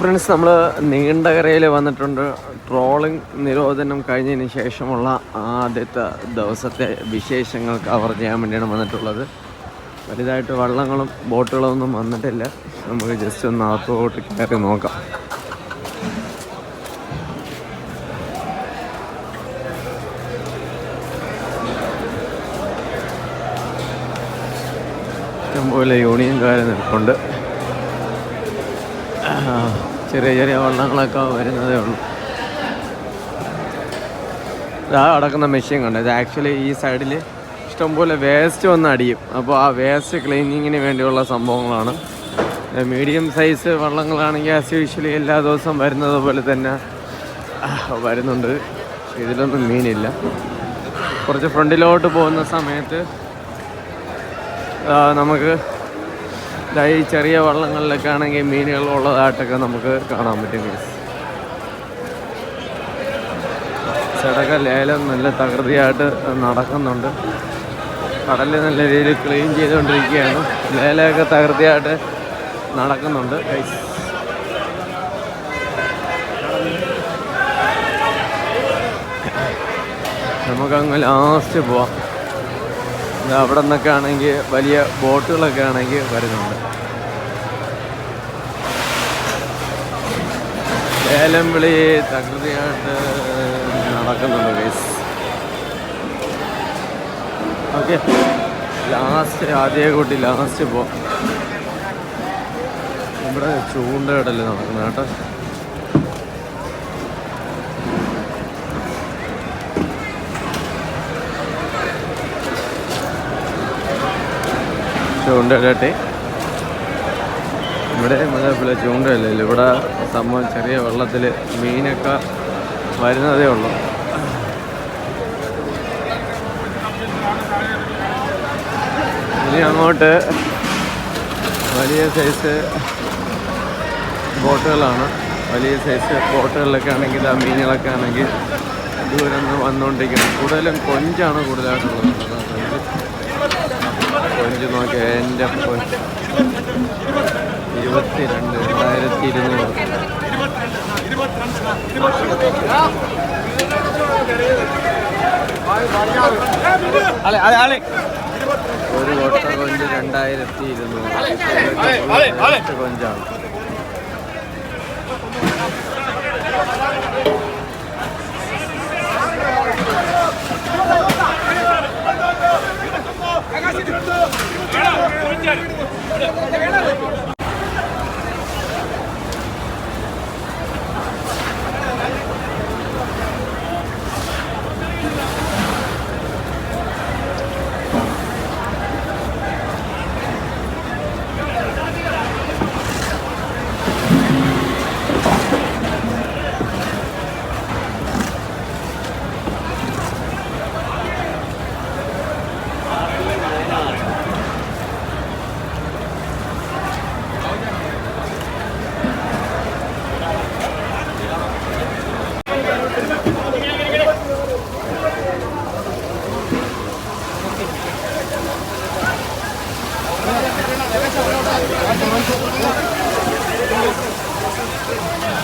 Friends നമ്മൾ നീണ്ടകരയിൽ വന്നിട്ടുണ്ട്. Trawling നിരോധനം കഴിഞ്ഞതിന് ശേഷമുള്ള ആദ്യത്തെ ദിവസത്തെ വിശേഷങ്ങൾ കവർ ചെയ്യാൻ വേണ്ടിയാണ് വന്നിട്ടുള്ളത്. വലുതായിട്ട് വള്ളങ്ങളും ബോട്ടുകളും ഒന്നും വന്നിട്ടില്ല. നമുക്ക് ജസ്റ്റ് ഒന്ന് അകത്തോട്ട് കയറി നോക്കാം. ഇഷ്ടംപോലെ യൂണിയൻകാരെ നിൽപ്പുണ്ട്. ചെറിയ ചെറിയ വള്ളങ്ങളൊക്കെ വരുന്നതേ ഉള്ളൂ. ഇതാ അടക്കുന്ന മെഷീൻ കണ്ടത് ഇത് ആക്ച്വലി ഈ സൈഡിൽ ഇഷ്ടംപോലെ വേസ്റ്റ് വന്ന് അടിയും. അപ്പോൾ ആ വേസ്റ്റ് ക്ലീനിങ്ങിന് വേണ്ടിയുള്ള സംഭവങ്ങളാണ്. മീഡിയം സൈസ് വള്ളങ്ങളാണെങ്കിൽ ആസ് യൂഷ്വലി എല്ലാ ദിവസവും വരുന്നത് പോലെ തന്നെ വരുന്നുണ്ട്. ഇതിലൊന്നും മീനില്ല. കുറച്ച് ഫ്രണ്ടിലോട്ട് പോകുന്ന സമയത്ത് നമുക്ക് ഈ ചെറിയ വള്ളങ്ങളിലൊക്കെ ആണെങ്കിൽ മീനുകൾ ഉള്ളതായിട്ടൊക്കെ നമുക്ക് കാണാൻ പറ്റും. ചടക ലേലം നല്ല തകൃതിയായിട്ട് നടക്കുന്നുണ്ട് കടൽ നല്ല രീതിയിൽ ക്ലീൻ ചെയ്തുകൊണ്ടിരിക്കുകയാണ് ലേലമൊക്കെ തകൃതിയായിട്ട് നടക്കുന്നുണ്ട് guys. നമുക്കങ്ങ് ലാസ്റ്റ് പോവാം അവിടെ നിന്നൊക്കെ ആണെങ്കിൽ വലിയ ബോട്ടുകളൊക്കെ ആണെങ്കിൽ വരുന്നുണ്ട്. ലേലം വിളി തകൃതിയായിട്ട് നടക്കുന്നുണ്ട് ഗൈസ് ഓക്കെ ലാസ്റ്റ് ആദ്യ കൂട്ടി ലാസ്റ്റ് പോ. ഇവിടെ ചൂണ്ടയിടൽ നടക്കുന്നത് കേട്ടോ. ചൂണ്ടയിടട്ടെ ഇവിടെ അതേപോലെ ചൂണ്ടയില്ലല്ലോ ഇവിടെ സംഭവം ചെറിയ വെള്ളത്തിൽ മീനൊക്കെ വരുന്നതേ ഉള്ളൂ. ഇനി അങ്ങോട്ട് വലിയ സൈസ് ബോട്ടുകളാണ്. വലിയ സൈസ് ബോട്ടുകളിലൊക്കെ ആണെങ്കിൽ ആ മീനുകളൊക്കെ ആണെങ്കിൽ ദൂരം വന്നുകൊണ്ടിരിക്കുന്നത് കൂടുതലും കൊഞ്ചാണ് കൂടുതലായിട്ടുള്ളത്. കൊഞ്ച് നോക്കിയാൽ എന്റെ ഇരുപത്തി ഇരുപത്തിരണ്ട് രണ്ടായിരത്തി ഇരുന്നൂറ് ഒരു കൊട്ട കൊഞ്ച് രണ്ടായിരത്തി ഇരുന്നൂറ്. കൊഞ്ചാണ്. Thank you.